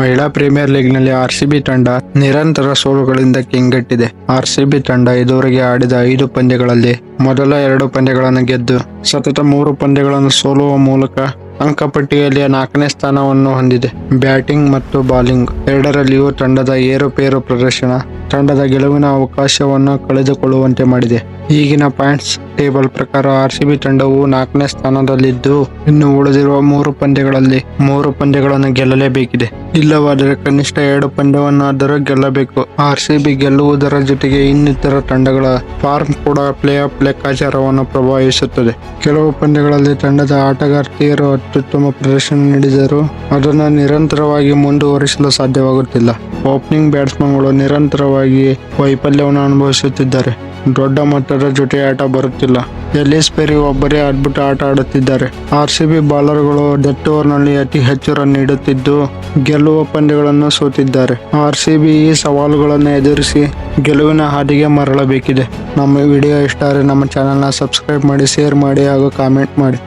ಮಹಿಳಾ premier ಲೀಗ್ನಲ್ಲಿ RCB ತಂಡ ನಿರಂತರ ಸೋಲುಗಳಿಂದ ಕೆಂಗೆಟ್ಟಿದೆ ಆರ್ಸಿಬಿ ತಂಡ ಇದುವರೆಗೆ ಆಡಿದ ಐದು ಪಂದ್ಯಗಳಲ್ಲಿ ಮೊದಲ ಎರಡು ಪಂದ್ಯಗಳನ್ನು ಗೆದ್ದು, ಸತತ ಮೂರು ಪಂದ್ಯಗಳನ್ನು ಸೋಲುವ ಮೂಲಕ ಅಂಕಪಟ್ಟಿಯಲ್ಲಿ ನಾಲ್ಕನೇ ಸ್ಥಾನವನ್ನು ಹೊಂದಿದೆ. ಬ್ಯಾಟಿಂಗ್ ಮತ್ತು ಬಾಲಿಂಗ್ ಎರಡರಲ್ಲಿಯೂ ತಂಡದ ಏರುಪೇರು ಪ್ರದರ್ಶನ ತಂಡದ ಗೆಲುವಿನ ಅವಕಾಶವನ್ನು ಕಳೆದುಕೊಳ್ಳುವಂತೆ ಮಾಡಿದೆ. ಈಗಿನ ಪಾಯಿಂಟ್ಸ್ ಟೇಬಲ್ ಪ್ರಕಾರ ಆರ್ಸಿಬಿ ತಂಡವು ನಾಲ್ಕನೇ ಸ್ಥಾನದಲ್ಲಿದ್ದು, ಇನ್ನು ಉಳಿದಿರುವ ಮೂರು ಪಂದ್ಯಗಳಲ್ಲಿ ಮೂರು ಪಂದ್ಯಗಳನ್ನು ಗೆಲ್ಲಲೇಬೇಕಿದೆ. ಇಲ್ಲವಾದರೆ ಕನಿಷ್ಠ ಎರಡು ಪಂದ್ಯವನ್ನಾದರೂ ಗೆಲ್ಲಬೇಕು. ಆರ್ಸಿಬಿ ಗೆಲ್ಲುವುದರ ಜೊತೆಗೆ ಇನ್ನಿತರ ತಂಡಗಳ ಫಾರ್ಮ್ ಕೂಡ ಪ್ಲೇ ಆಫ್ ಲೆಕ್ಕಾಚಾರವನ್ನು ಪ್ರಭಾವಿಸುತ್ತದೆ. ಕೆಲವು ಪಂದ್ಯಗಳಲ್ಲಿ ತಂಡದ ಆಟಗಾರ್ತಿಯರು ಅತ್ಯುತ್ತಮ ಪ್ರದರ್ಶನ ನೀಡಿದರು ಅದನ್ನು ನಿರಂತರವಾಗಿ ಮುಂದುವರಿಸಲು ಸಾಧ್ಯವಾಗುತ್ತಿಲ್ಲ. ಓಪನಿಂಗ್ ಬ್ಯಾಟ್ಸ್ಮನ್ಗಳು ನಿರಂತರವಾಗಿ ವೈಫಲ್ಯವನ್ನು ಅನುಭವಿಸುತ್ತಿದ್ದಾರೆ. ದೊಡ್ಡ ಮಟ್ಟದ ಜೊತೆ ಆಟ ಬರುತ್ತಿಲ್ಲ. ಎಲಿಸ್ ಪೆರಿ ಒಬ್ಬರೇ ಅದ್ಭುತ ಆಟ ಆಡುತ್ತಿದ್ದಾರೆ. ಆರ್ ಸಿ ಬಿ ಬಾಲರ್ಗಳು ಡೆತ್ ಓವರ್ನಲ್ಲಿ ಅತಿ ಹೆಚ್ಚು ರನ್ ನೀಡುತ್ತಿದ್ದು ಗೆಲ್ಲುವ ಪಂದ್ಯಗಳನ್ನು ಸೋತಿದ್ದಾರೆ. ಬಿ ಈ ಸವಾಲುಗಳನ್ನು ಎದುರಿಸಿ ಗೆಲುವಿನ ಹಾದಿಗೆ ಮರಳಬೇಕಿದೆ. ನಮ್ಮ ವಿಡಿಯೋ ಇಷ್ಟ ಆದರೆ ನಮ್ಮ ಚಾನಲ್ನ ಸಬ್ಸ್ಕ್ರೈಬ್ ಮಾಡಿ, ಶೇರ್ ಮಾಡಿ ಹಾಗೂ ಕಾಮೆಂಟ್ ಮಾಡಿ.